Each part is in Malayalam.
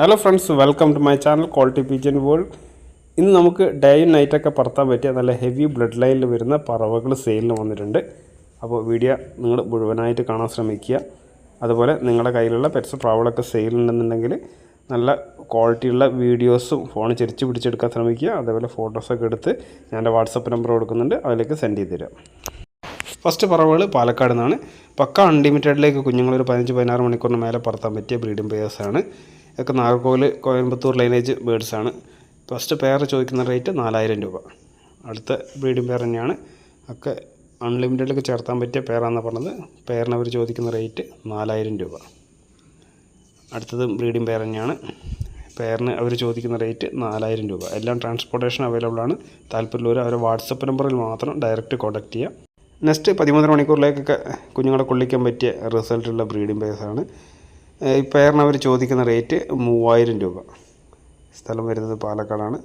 Hello friends welcome to my channel quality pigeon world ഇന്ന് നമുക്ക് ഡേ ഡേയും നൈറ്റൊക്കെ പറത്താൻ പറ്റിയ നല്ല ഹെവി ബ്ലഡ് ലൈനിൽ വരുന്ന പറവകൾ സെയിലിന് വന്നിട്ടുണ്ട്. അപ്പോൾ വീഡിയോ നിങ്ങൾ മുഴുവനായിട്ട് കാണാൻ ശ്രമിക്കുക. അതുപോലെ നിങ്ങളുടെ കയ്യിലുള്ള പെറ്റ്സ് പ്രാവളൊക്കെ സെയിലുണ്ടെന്നുണ്ടെങ്കിൽ നല്ല ക്വാളിറ്റിയുള്ള വീഡിയോസും ഫോൺ ചെരിച്ച് പിടിച്ചെടുക്കാൻ ശ്രമിക്കുക. അതേപോലെ ഫോട്ടോസൊക്കെ എടുത്ത് ഞാൻ എന്റെ വാട്സപ്പ് നമ്പർ കൊടുക്കുന്നുണ്ട്. അതിലേക്ക് സെൻഡ് ചെയ്ത് തരാം. ഫസ്റ്റ് പറവുകൾ പാലക്കാട് നിന്നാണ്. പക്ക അൺലിമിറ്റഡിലേക്ക് കുഞ്ഞുങ്ങളൊരു പതിനഞ്ച് പതിനാറ് മണിക്കൂറിന് മേലെ പറത്താൻ പറ്റിയ ബ്രീഡിംഗ് പേയേഴ്സാണ് ഇതൊക്കെ നാഗർകോവിൽ കോയമ്പത്തൂർ ലൈനേജ് ബേഡ്സാണ് ഫസ്റ്റ് പെയർ ചോദിക്കുന്ന റേറ്റ് നാലായിരം രൂപ. അടുത്ത ബ്രീഡിംഗ് പെയർ തന്നെയാണ്. ഒക്കെ അൺലിമിറ്റഡിലേക്ക് ചേർത്താൻ പറ്റിയ പെയറാണെന്ന് പറഞ്ഞത്. പെയറിന് ചോദിക്കുന്ന റേറ്റ് നാലായിരം രൂപ. അടുത്തത് ബ്രീഡിംഗ് പെയർ തന്നെയാണ്. പെയറിന് അവർ ചോദിക്കുന്ന റേറ്റ് നാലായിരം രൂപ. എല്ലാം ട്രാൻസ്പോർട്ടേഷൻ അവൈലബിൾ ആണ്. താല്പര്യമുള്ളവർ അവരെ വാട്സപ്പ് നമ്പറിൽ മാത്രം ഡയറക്റ്റ് കോൺടാക്ട് ചെയ്യുക നെക്സ്റ്റ് പതിമൂന്നര മണിക്കൂറിലേക്കൊക്കെ കുഞ്ഞുങ്ങളെ കൊള്ളിക്കാൻ പറ്റിയ റിസൾട്ടുള്ള ബ്രീഡിംഗ് പെയർസാണ് ഈ പെയറിന് അവർ ചോദിക്കുന്ന റേറ്റ് മൂവായിരം രൂപ. സ്ഥലം വരുന്നത് പാലക്കാടാണ്.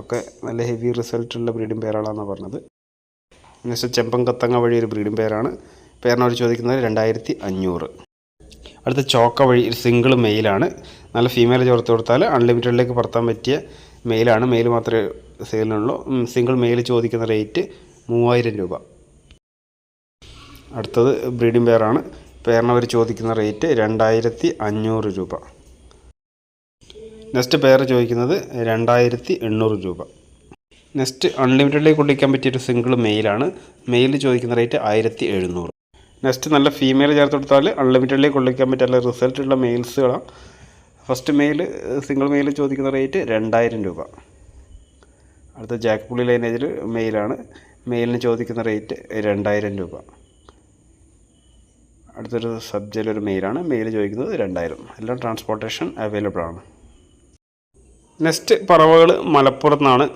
ഒക്കെ നല്ല ഹെവി റിസൾട്ടുള്ള ബ്രീഡിംഗ് പേരാളാണെന്ന് പറഞ്ഞത്. നെക്സ്റ്റ് ചെമ്പങ്കത്തങ്ങ വഴി ഒരു ബ്രീഡിംഗ് പെയറാണ് പെയറിന് അവർ ചോദിക്കുന്നത് രണ്ടായിരത്തി അഞ്ഞൂറ്. അടുത്ത ചോക്ക വഴി ഒരു സിംഗിൾ മെയിലാണ്. നല്ല ഫീമെയിൽ ചേർത്ത് കൊടുത്താൽ അൺലിമിറ്റഡിലേക്ക് പറത്താൻ പറ്റിയ മെയിലാണ്. മെയിൽ മാത്രമേ സെയിലിനുള്ളൂ. സിംഗിൾ മെയിൽ ചോദിക്കുന്ന റേറ്റ് മൂവായിരം രൂപ. അടുത്തത് ബ്രീഡിംഗ് പെയറാണ് പെയറിന് അവർ ചോദിക്കുന്ന റേറ്റ് രണ്ടായിരത്തി അഞ്ഞൂറ് രൂപ. നെക്സ്റ്റ് പെയർ ചോദിക്കുന്നത് രണ്ടായിരത്തി എണ്ണൂറ് രൂപ. നെക്സ്റ്റ് അൺലിമിറ്റഡിലേക്ക് കൊള്ളിക്കാൻ പറ്റിയൊരു സിംഗിൾ മെയിലാണ്. മെയിൽ ചോദിക്കുന്ന റേറ്റ് ആയിരത്തി എഴുന്നൂറ് നെക്സ്റ്റ് നല്ല ഫീമെയിൽ ചേർത്ത് കൊടുത്താൽ അൺലിമിറ്റഡിലേക്ക് കൊള്ളിക്കാൻ പറ്റിയ റിസൾട്ടുള്ള മെയിൽസുകളാണ് ഫസ്റ്റ് മെയിൽ സിംഗിൾ മെയിൽ ചോദിക്കുന്ന റേറ്റ് രണ്ടായിരം രൂപ. അടുത്ത ജാക്ക് ജാക്ക്പുള്ളി ലൈനേജിൽ മെയിലാണ്. മെയിലിന് ചോദിക്കുന്ന റേറ്റ് രണ്ടായിരം രൂപ. അടുത്തൊരു സബ്ജയിലൊരു മെയിലാണ് മെയിൽ ചോദിക്കുന്നത് രണ്ടായിരം. എല്ലാം ട്രാൻസ്പോർട്ടേഷൻ അവൈലബിൾ ആണ്. നെക്സ്റ്റ് പറവകൾ മലപ്പുറത്ത് നിന്നാണ്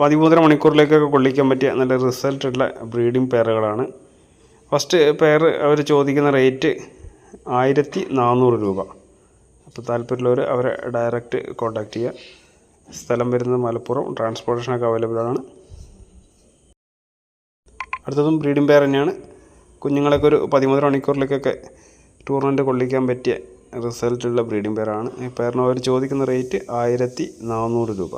പതിമൂന്നര മണിക്കൂറിലേക്കൊക്കെ കൊള്ളിക്കാൻ പറ്റിയ നല്ല റിസൾട്ടുള്ള ബ്രീഡിംഗ് പെയറുകളാണ് ഫസ്റ്റ് പെയർ അവർ ചോദിക്കുന്ന റേറ്റ് ആയിരത്തി നാനൂറ് രൂപ. അപ്പോൾ താല്പര്യമുള്ളവർ അവരെ ഡയറക്റ്റ് കോൺടാക്റ്റ് ചെയ്യുക സ്ഥലം വരുന്നത് മലപ്പുറം ട്രാൻസ്പോർട്ടേഷനൊക്കെ അവൈലബിൾ ആണ്. അടുത്തതും ബ്രീഡിംഗ് പെയർ തന്നെയാണ്. കുഞ്ഞുങ്ങളൊക്കെ ഒരു പതിമൂന്നര മണിക്കൂറിലേക്കൊക്കെ ടൂർണമെന്റ് കൊള്ളിക്കാൻ പറ്റിയ റിസൾട്ടുള്ള ബ്രീഡിംഗ് പെയറാണ് ഈ പെയറിന് അവർ ചോദിക്കുന്ന റേറ്റ് ആയിരത്തി നാനൂറ് രൂപ.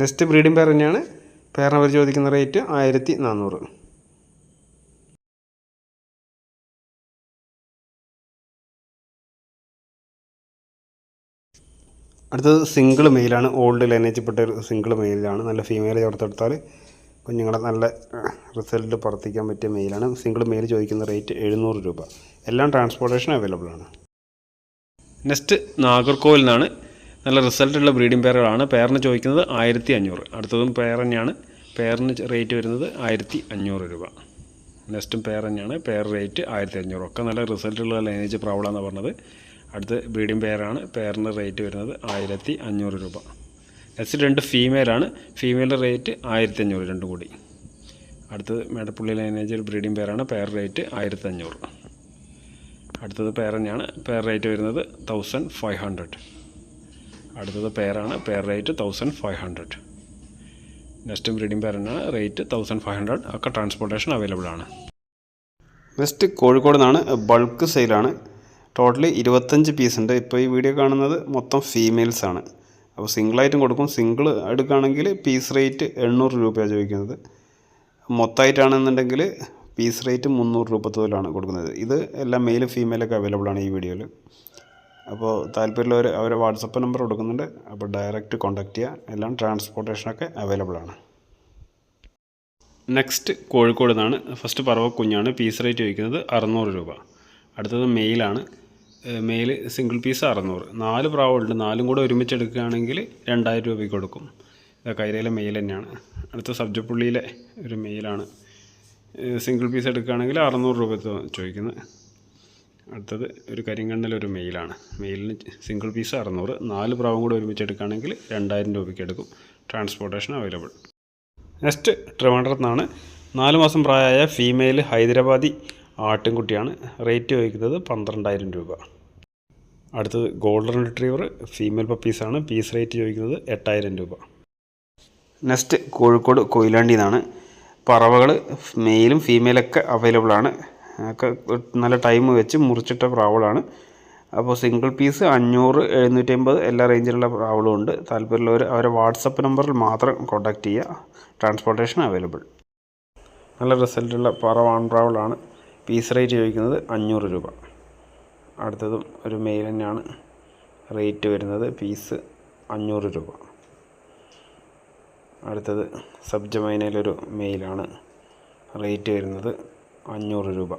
നെക്സ്റ്റ് ബ്രീഡിംഗ് പെയർ തന്നെയാണ്. പെയറിന് അവർ ചോദിക്കുന്ന റേറ്റ് ആയിരത്തി നാനൂറ് അടുത്തത് സിംഗിൾ മെയിലാണ് ഓൾഡ് ലൈനേജിൽപ്പെട്ട ഒരു സിംഗിൾ മെയിലാണ് നല്ല ഫീമെയിൽ ചേർത്തെടുത്താൽ കുഞ്ഞുങ്ങളെ നല്ല റിസൾട്ട് പ്രവർത്തിക്കാൻ പറ്റിയ മെയിലാണ്. സിംഗിൾ മെയിൽ ചോദിക്കുന്ന റേറ്റ് എഴുന്നൂറ് രൂപ. എല്ലാം ട്രാൻസ്പോർട്ടേഷൻ അവൈലബിൾ ആണ്. നെക്സ്റ്റ് നാഗർകോവിൽ നിന്നാണ്. നല്ല റിസൾട്ടുള്ള ബ്രീഡിംഗ് പെയറുകളാണ് പെയറിന് ചോദിക്കുന്നത് ആയിരത്തി അഞ്ഞൂറ് അടുത്തതും പെയർ തന്നെയാണ്. പെയറിന് റേറ്റ് വരുന്നത് ആയിരത്തി അഞ്ഞൂറ് രൂപ. നെക്സ്റ്റും പെയർ തന്നെയാണ്. പെയർ റേറ്റ് ആയിരത്തി അഞ്ഞൂറ് ഒക്കെ നല്ല റിസൾട്ടുള്ള ലൈനേജ് പ്രോബ്ലം പറഞ്ഞത്. അടുത്ത് ബ്രീഡിംഗ് പെയറാണ് പെയറിന് റേറ്റ് വരുന്നത് ആയിരത്തി അഞ്ഞൂറ് രൂപ. നെക്സ്റ്റ് രണ്ട് ഫീമെയിലാണ് ഫീമെയിലിന്റെ റേറ്റ് ആയിരത്തി അഞ്ഞൂറ് രണ്ടും കൂടി. അടുത്തത് മേടപ്പുള്ളി ലൈനേജ് ഒരു ബ്രീഡിംഗ് പെയറാണ് പെയർ റേറ്റ് ആയിരത്തി അഞ്ഞൂറ് അടുത്തത് പെയർ തന്നെയാണ്. പെയർ റേറ്റ് വരുന്നത് തൗസൻഡ് ഫൈവ് ഹൺഡ്രഡ് അടുത്തത് പെയറാണ് pair rate thousand five hundred next breeding pair തന്നെയാണ്. റേറ്റ് തൗസൻഡ് ഫൈവ് ഹൺഡ്രഡ് ഒക്കെ ട്രാൻസ്പോർട്ടേഷൻ അവൈലബിൾ ആണ്. നെക്സ്റ്റ് കോഴിക്കോട് നിന്നാണ് ബൾക്ക് സെയിലാണ് ടോട്ടലി ഇരുപത്തഞ്ച് പീസ് ഉണ്ട്. ഇപ്പോൾ ഈ വീഡിയോ കാണുന്നത് മൊത്തം ഫീമെയിൽസ് ആണ്. അപ്പോൾ സിംഗിളായിട്ടും കൊടുക്കും. സിംഗിൾ എടുക്കുകയാണെങ്കിൽ പീസ് റേറ്റ് എണ്ണൂറ് രൂപയാണ് ചോദിക്കുന്നത്. മൊത്തമായിട്ടാണെന്നുണ്ടെങ്കിൽ പീസ് റേറ്റ് മുന്നൂറ് രൂപ തോലാണ് കൊടുക്കുന്നത്. ഇത് എല്ലാം മെയിൽ ഫീമെയിലൊക്കെ അവൈലബിൾ ആണ് ഈ വീഡിയോയിൽ. അപ്പോൾ താല്പര്യമുള്ളവർ അവരെ വാട്സപ്പ് നമ്പർ കൊടുക്കുന്നുണ്ട്. അപ്പോൾ ഡയറക്റ്റ് കോൺടാക്റ്റ് ചെയ്യുക. എല്ലാം ട്രാൻസ്പോർട്ടേഷനൊക്കെ അവൈലബിൾ ആണ്. നെക്സ്റ്റ് കോഴിക്കോട് നിന്നാണ്. ഫസ്റ്റ് പറവ കുഞ്ഞാണ്. പീസ് റേറ്റ് ചോദിക്കുന്നത് അറുന്നൂറ് രൂപ. അടുത്തത് മെയിലാണ് മെയിൽ സിംഗിൾ പീസ് അറുന്നൂറ്. നാല് പ്രാവുണ്ട്. നാലും കൂടെ ഒരുമിച്ച് എടുക്കുകയാണെങ്കിൽ രണ്ടായിരം രൂപയ്ക്ക് കൊടുക്കും. ഇത് കൈരയിലെ മെയിൽ തന്നെയാണ്. അടുത്ത സബ്ജപ്പുള്ളിയിലെ ഒരു മെയിലാണ് സിംഗിൾ പീസ് എടുക്കുകയാണെങ്കിൽ അറുന്നൂറ് രൂപ ചോദിക്കുന്നത് അടുത്തത് ഒരു കരിങ്കണ്ണിലൊരു മെയിലാണ് മെയിലിന് സിംഗിൾ പീസ് അറുന്നൂറ്. നാല് പ്രാവും കൂടെ ഒരുമിച്ച് എടുക്കുകയാണെങ്കിൽ രണ്ടായിരം രൂപയ്ക്ക് എടുക്കും. ട്രാൻസ്പോർട്ടേഷൻ അവൈലബിൾ നെക്സ്റ്റ് ട്രിവാൻഡ്രത്ത് നിന്നാണ്. നാല് മാസം പ്രായമായ ഫീമെയിൽ ഹൈദരാബാദി ആട്ടിൻകുട്ടിയാണ്. റേറ്റ് ചോദിക്കുന്നത് പന്ത്രണ്ടായിരം രൂപ. അടുത്തത് ഗോൾഡൻ റിട്രീവർ ഫീമെയിൽ പപ്പീസാണ് പീസ് റേറ്റ് ചോദിക്കുന്നത് എട്ടായിരം രൂപ. നെക്സ്റ്റ് കോഴിക്കോട് കൊയിലാണ്ടി നിന്നാണ്. പറവകൾ മെയിലും ഫീമെയിലൊക്കെ അവൈലബിൾ ആണ്. ഒക്കെ നല്ല ടൈം വെച്ച് മുറിച്ചിട്ട പ്രാവുകളാണ് അപ്പോൾ സിംഗിൾ പീസ് അഞ്ഞൂറ് എഴുന്നൂറ്റി അമ്പത് എല്ലാ റേഞ്ചിലുള്ള പ്രാവളും ഉണ്ട്. താല്പര്യമുള്ളവർ അവരെ വാട്സപ്പ് നമ്പറിൽ മാത്രം കോൺടാക്റ്റ് ചെയ്യുക. Transportation available. നല്ല റിസൾട്ടുള്ള പറ വാൺപ്രാവളാണ് പീസ് റേറ്റ് ചോദിക്കുന്നത് അഞ്ഞൂറ് രൂപ. അടുത്തതും ഒരു മെയിൽ തന്നെയാണ്. റേറ്റ് വരുന്നത് പീസ് അഞ്ഞൂറ് രൂപ. അടുത്തത് സബ്ജമൈനയിലൊരു മെയിലാണ് റേറ്റ് വരുന്നത് അഞ്ഞൂറ് രൂപ.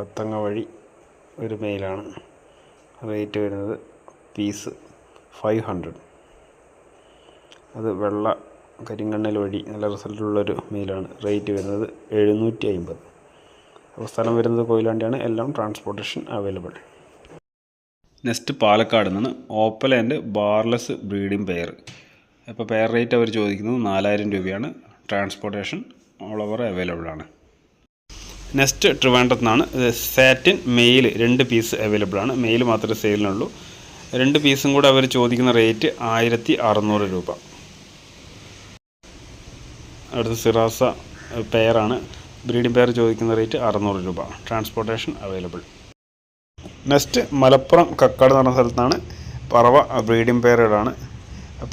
കത്തങ്ങ വഴി ഒരു മെയിലാണ് റേറ്റ് വരുന്നത് പീസ് ഫൈവ് ഹൺഡ്രഡ് അത് വെള്ള കരിങ്കണ്ണൽ വഴി നല്ല റിസൾട്ടുള്ളൊരു മെയിലാണ് റേറ്റ് വരുന്നത് എഴുന്നൂറ്റി അമ്പത് അപ്പോൾ സ്ഥലം വരുന്നത് കൊയിലാണ്ടിയാണ്. എല്ലാം ട്രാൻസ്പോർട്ടേഷൻ അവൈലബിൾ നെക്സ്റ്റ് പാലക്കാട് നിന്നാണ്. Opal and barless breeding pair. അപ്പോൾ പെയർ റേറ്റ് അവർ ചോദിക്കുന്നത് നാലായിരം രൂപയാണ്. ട്രാൻസ്പോർട്ടേഷൻ ഓൾ ഓവർ അവൈലബിൾ ആണ്. നെക്സ്റ്റ് ട്രിവാൻഡ്രത്ത് നിന്നാണ്. സാറ്റിൻ മെയിൽ രണ്ട് പീസ് അവൈലബിൾ ആണ്. മെയിൽ മാത്രമേ സെയിലിനുള്ളൂ രണ്ട് പീസും കൂടെ അവർ ചോദിക്കുന്ന റേറ്റ് ആയിരത്തി അറുന്നൂറ് രൂപ. അടുത്ത സിറാസ പെയറാണ് ബ്രീഡിംഗ് പെയർ ചോദിക്കുന്ന റേറ്റ് അറുന്നൂറ് രൂപ. Transportation available. Next Malappuram Kakkad എന്ന് പറഞ്ഞ സ്ഥലത്താണ് പറവ ബ്രീഡിംഗ് പെയറുകളാണ്.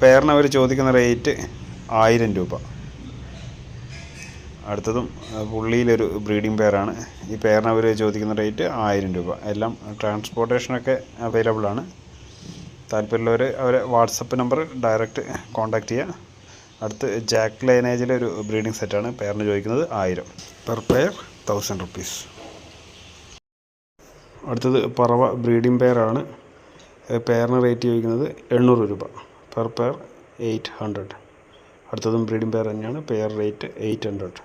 പെയറിന് അവർ ചോദിക്കുന്ന റേറ്റ് ആയിരം രൂപ. അടുത്തതും പുള്ളിയിലൊരു ബ്രീഡിംഗ് പെയറാണ്. ഈ പെയറിന് അവർ ചോദിക്കുന്ന റേറ്റ് ആയിരം രൂപ. എല്ലാം ട്രാൻസ്പോർട്ടേഷനൊക്കെ അവൈലബിൾ ആണ് താല്പര്യമുള്ളവർ അവരെ വാട്സപ്പ് നമ്പർ ഡയറക്റ്റ് കോൺടാക്റ്റ് ചെയ്യുക. അടുത്ത് ജാക്ക് ലൈനേജിലെ ഒരു ബ്രീഡിംഗ് സെറ്റാണ് പെയറിന് ചോദിക്കുന്നത് ആയിരം. പെർ പെയർ തൗസൻഡ് റുപ്പീസ് അടുത്തത് പറവ ബ്രീഡിംഗ് പെയറാണ് പെയറിന് റേറ്റ് ചോദിക്കുന്നത് എണ്ണൂറ് രൂപ. പെർ പെയർ എയ്റ്റ് ഹൺഡ്രഡ് അടുത്തതും ബ്രീഡിംഗ് പെയർ തന്നെയാണ്. പെയർ റേറ്റ് എയ്റ്റ് ഹൺഡ്രഡ്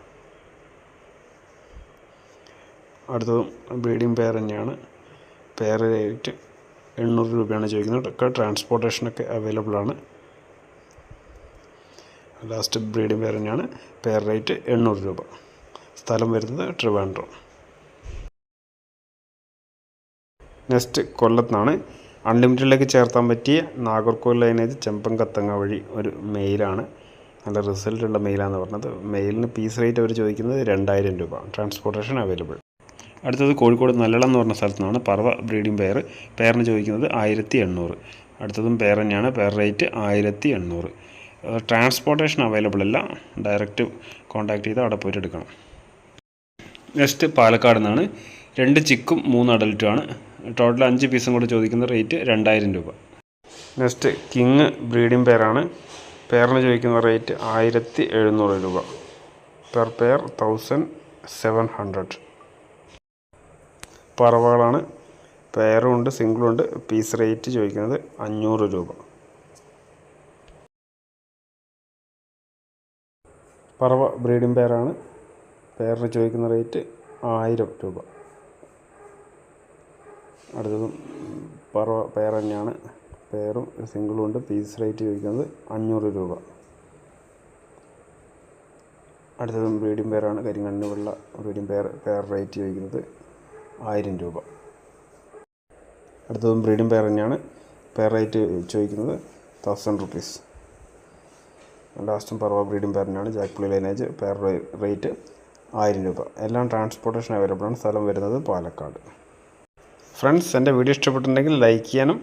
അടുത്തതും ബ്രീഡിംഗ് പെയർ തന്നെയാണ്. പെയർ റേറ്റ് എണ്ണൂറ് രൂപയാണ് ചോദിക്കുന്നത്. ട്രാൻസ്പോർട്ടേഷനൊക്കെ അവൈലബിൾ ആണ്. ലാസ്റ്റ് ബ്രീഡിംഗ് പെയർ തന്നെയാണ് പെയർ റേറ്റ് എണ്ണൂറ് രൂപ. സ്ഥലം വരുന്നത് ട്രിവാൻഡ്രം. നെക്സ്റ്റ് കൊല്ലത്താണ്. അൺലിമിറ്റഡിലേക്ക് ചേർത്താൻ പറ്റിയ നാഗർകോവിൽ ലൈനേജ് ചെമ്പങ്കത്തങ്ങ വഴി ഒരു മെയിലാണ്. നല്ല റിസൾട്ട് ഉള്ള മെയിലാന്ന് പറഞ്ഞത്. മെയിലിന് പീസ് റേറ്റ് അവർ ചോദിക്കുന്നത് രണ്ടായിരം രൂപ. Transportation available. അടുത്തത് കോഴിക്കോട് നല്ലളം എന്ന് പറഞ്ഞ സ്ഥലത്തു നിന്നാണ് പറവ ബ്രീഡിംഗ് പെയർ. പെയറിന് ചോദിക്കുന്നത് ആയിരത്തി എണ്ണൂറ്. അടുത്തതും പെയർ തന്നെയാണ്. പെയർ റേറ്റ് ആയിരത്തി എണ്ണൂറ്. ട്രാൻസ്പോർട്ടേഷൻ അവൈലബിൾ അല്ല ഡയറക്റ്റ് കോൺടാക്ട് ചെയ്ത് അവിടെ പോയിട്ട് എടുക്കണം. നെക്സ്റ്റ് പാലക്കാട് നിന്നാണ്. രണ്ട് ചിക്കും മൂന്ന് അഡൽറ്റുമാണ് ടോട്ടൽ അഞ്ച് പീസും കൂടെ ചോദിക്കുന്ന റേറ്റ് രണ്ടായിരം രൂപ. നെക്സ്റ്റ് കിങ് ബ്രീഡിംഗ് പെയറാണ് പെയറിന് ചോദിക്കുന്ന റേറ്റ് ആയിരത്തി എഴുന്നൂറ് രൂപ. Per pair thousand seven hundred പറവകളാണ്. പെയറും ഉണ്ട് സിംഗിളും ഉണ്ട്. പീസ് റേറ്റ് ചോദിക്കുന്നത് അഞ്ഞൂറ് രൂപ. പറവ ബ്രീഡിംഗ് പെയറാണ്. പെയറിന് ചോദിക്കുന്ന റേറ്റ് ആയിരം രൂപ. അടുത്തതും പറവ പെയർ തന്നെയാണ്. പെയറും സിംഗിളും ഉണ്ട്. പീസ് റേറ്റ് ചോദിക്കുന്നത് അഞ്ഞൂറ് രൂപ. അടുത്തതും ബ്രീഡിംഗ് പെയറാണ്. കരിങ്കണ്ണിനുള്ള ബ്രീഡിംഗ് പെയർ പെയർ റേറ്റ് ചോദിക്കുന്നത് ആയിരം രൂപ. അടുത്തതും ബ്രീഡിംഗ് പെയർ തന്നെയാണ്. പെയർ റേറ്റ് ചോദിക്കുന്നത് തൗസൻഡ് റുപ്പീസ് ലാസ്റ്റും പറവ ബ്രീഡിംഗ് പാരന്റാണ് ജാക്ക് പുള്ളി ലൈനേജ് പെയർ റേറ്റ് ആയിരം രൂപ. എല്ലാം ട്രാൻസ്പോർട്ടേഷൻ അവൈലബിൾ ആണ്. സ്ഥലം വരുന്നത് പാലക്കാട്. ഫ്രണ്ട്സ് എന്റെ വീഡിയോ ഇഷ്ടപ്പെട്ടിട്ടുണ്ടെങ്കിൽ ലൈക്ക് ചെയ്യാനും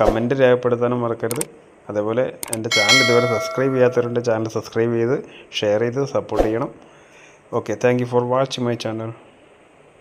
കമന്റ് രേഖപ്പെടുത്താനും മറക്കരുത്. അതേപോലെ എന്റെ ചാനൽ ഇതുവരെ സബ്സ്ക്രൈബ് ചെയ്യാത്തവരുടെ ചാനൽ സബ്സ്ക്രൈബ് ചെയ്ത് ഷെയർ ചെയ്ത് സപ്പോർട്ട് ചെയ്യണം. Okay thank for watching my channel